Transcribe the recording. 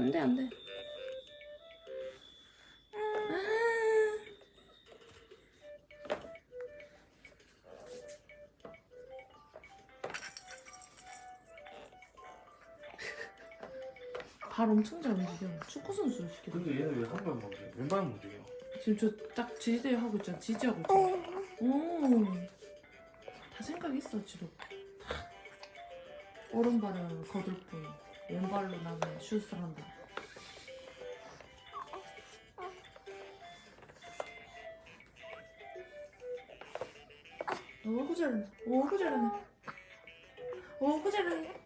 안돼 안돼. 발 엄청 잘 움직여. 축구 선수 시켜. 근데 얘는 왜한번 움직여? 왼발 움직여. 지금 저 딱 지지대 하고 있잖아. 지지하고 있잖아. 오. 다 생각 있어 지도. 오른발은 거들 뿐 왼발로 나는 슛을 한다. 어구 잘하네. 어구 잘하네. 어구 잘하네.